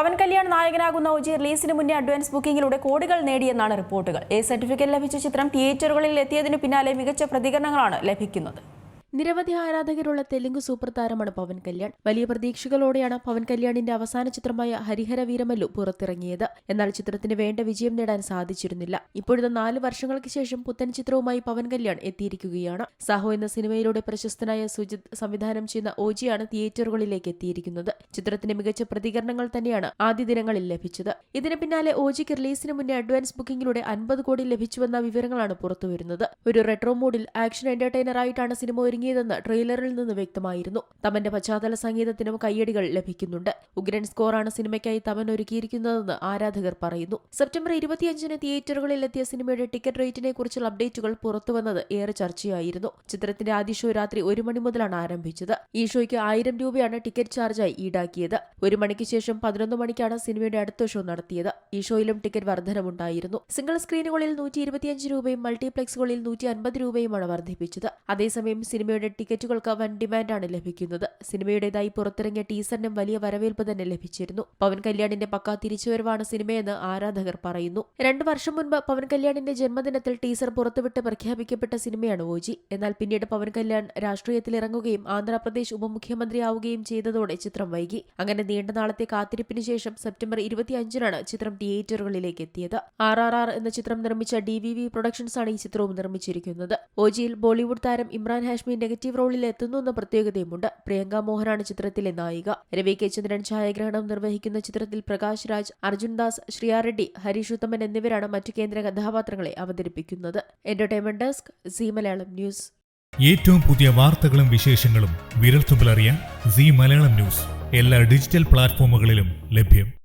പവൻ കല്യാൺ നായകനാകുന്ന ഒജി റിലീസിന് മുന്നേ അഡ്വാൻസ് ബുക്കിംഗിലൂടെ കോടികൾ നേടിയെന്നാണ് റിപ്പോർട്ടുകൾ. എ സർട്ടിഫിക്കറ്റ് ലഭിച്ച ചിത്രം തിയേറ്ററുകളിൽ എത്തിയതിനു പിന്നാലെ മികച്ച പ്രതികരണങ്ങളാണ് ലഭിക്കുന്നത്. നിരവധി ആരാധകരുള്ള തെലുങ്ക് സൂപ്പർ താരമാണ് പവൻ കല്യാൺ. വലിയ പ്രതീക്ഷകളോടെയാണ് പവൻ കല്യാണിന്റെ അവസാന ചിത്രമായ ഹരിഹര വീരമല്ലു പുറത്തിറങ്ങിയത്. എന്നാൽ ചിത്രത്തിന് വേണ്ട വിജയം നേടാൻ സാധിച്ചിരുന്നില്ല. ഇപ്പോഴത്തെ നാല് വർഷങ്ങൾക്ക് ശേഷം പുത്തൻ ചിത്രവുമായി പവൻ കല്യാൺ എത്തിയിരിക്കുകയാണ്. സാഹോ എന്ന സിനിമയിലൂടെ പ്രശസ്തനായ സുജിത് സംവിധാനം ചെയ്യുന്ന ഓജിയാണ് തിയേറ്ററുകളിലേക്ക് എത്തിയിരിക്കുന്നത്. ചിത്രത്തിന് മികച്ച പ്രതികരണങ്ങൾ തന്നെയാണ് ആദ്യ ദിനങ്ങളിൽ ലഭിച്ചത്. ഇതിന് പിന്നാലെ ഓജിക്ക് റിലീസിന് മുന്നേ അഡ്വാൻസ് ബുക്കിംഗിലൂടെ അൻപത് കോടി ലഭിച്ചുവെന്ന വിവരങ്ങളാണ് പുറത്തുവരുന്നത്. ഒരു റെട്രോ മോഡിൽ ആക്ഷൻ എന്റർടൈനറായിട്ടാണ് സിനിമ ഒരുങ്ങിയതെന്ന് ട്രെയിലറിൽ നിന്ന് വ്യക്തമായിരുന്നു. തമന്റെ പശ്ചാത്തല സംഗീതത്തിനും കയ്യടികൾ ലഭിക്കുന്നുണ്ട്. ഉഗ്രൻ സ്കോറാണ് സിനിമയ്ക്കായി തമൻ ഒരുക്കിയിരിക്കുന്നതെന്ന് ആരാധകർ പറയുന്നു. സെപ്റ്റംബർ ഇരുപത്തിയഞ്ചിന് തിയേറ്ററുകളിൽ എത്തിയ സിനിമയുടെ ടിക്കറ്റ് റേറ്റിനെ കുറിച്ചുള്ള അപ്ഡേറ്റുകൾ പുറത്തുവന്നത് ഏറെ ചർച്ചയായിരുന്നു. ചിത്രത്തിന്റെ ആദ്യ ഷോ രാത്രി ഒരു മണി മുതലാണ് ആരംഭിച്ചത്. ഈ ഷോയ്ക്ക് ആയിരം രൂപയാണ് ടിക്കറ്റ് ചാർജായി ഈടാക്കിയത്. ഒരു മണിക്ക് ശേഷം പതിനൊന്ന് മണിക്കാണ് സിനിമയുടെ അടുത്ത ഷോ നടത്തിയത്. ഈ ഷോയിലും ടിക്കറ്റ് വർധനമുണ്ടായിരുന്നു. സിംഗിൾ സ്ക്രീനുകളിൽ നൂറ്റി ഇരുപത്തിയഞ്ച് രൂപയും മൾട്ടിപ്ലക്സുകളിൽ നൂറ്റി അൻപത് രൂപയുമാണ് വർദ്ധിപ്പിച്ചത്. അതേസമയം സിനിമയുടെ ടിക്കറ്റുകൾക്ക് വൻ ഡിമാൻഡാണ് ലഭിക്കുന്നത്. സിനിമയുടേതായി പുറത്തിറങ്ങിയ ടീസറിനും വലിയ വരവേൽപ്പ് തന്നെ ലഭിച്ചിരുന്നു. പവൻ കല്യാണിന്റെ പക്ക തിരിച്ചുവരവാണ് സിനിമയെന്ന് ആരാധകർ പറയുന്നു. രണ്ടു വർഷം മുൻപ് പവൻ കല്യാണിന്റെ ജന്മദിനത്തിൽ ടീസർ പുറത്തുവിട്ട് പ്രഖ്യാപിക്കപ്പെട്ട സിനിമയാണ് ഓജി. എന്നാൽ പിന്നീട് പവൻ കല്യാൺ രാഷ്ട്രീയത്തിൽ ഇറങ്ങുകയും ആന്ധ്രാപ്രദേശ് ഉപമുഖ്യമന്ത്രിയാവുകയും ചെയ്തതോടെ ചിത്രം വൈകി. അങ്ങനെ നീണ്ട നാളത്തെ കാത്തിരിപ്പിന് ശേഷം സെപ്റ്റംബർ ഇരുപത്തിയഞ്ചിനാണ് ചിത്രം തിയേറ്ററുകളിലേക്ക് എത്തിയത്. ആർ ആർ ആർ എന്ന ചിത്രം നിർമ്മിച്ച ഡി വി വി പ്രൊഡക്ഷൻസ് ആണ് ഈ ചിത്രവും നിർമ്മിച്ചിരിക്കുന്നത്. ഓജിയിൽ ബോളിവുഡ് താരം ഇമ്രാൻ ഹാഷ്മി നെഗറ്റീവ് റോളിൽ എത്തുന്നു എന്ന പ്രത്യേകതയുമുണ്ട്. പ്രിയങ്ക മോഹനാണ് ചിത്രത്തിലെ നായിക. രവി കെ ചന്ദ്രൻ ഛായാഗ്രഹണം നിർവഹിക്കുന്ന ചിത്രത്തിൽ പ്രകാശ് രാജ് അർജുൻ ദാസ് ശ്രിയ റെഡ്ഡി ഹരീഷ് ഉത്തമൻ എന്നിവരാണ് മറ്റു കേന്ദ്ര കഥാപാത്രങ്ങളെ അവതരിപ്പിക്കുന്നത്. Entertainment desk Zee Malayalam news ഏറ്റവും പുതിയ വാർത്തകളും വിശേഷങ്ങളും വിരൽത്തുമ്പിലറിയാൻ സി മലയാളം ന്യൂസ് എല്ലാ ഡിജിറ്റൽ പ്ലാറ്റ്ഫോമുകളിലും ലഭ്യം.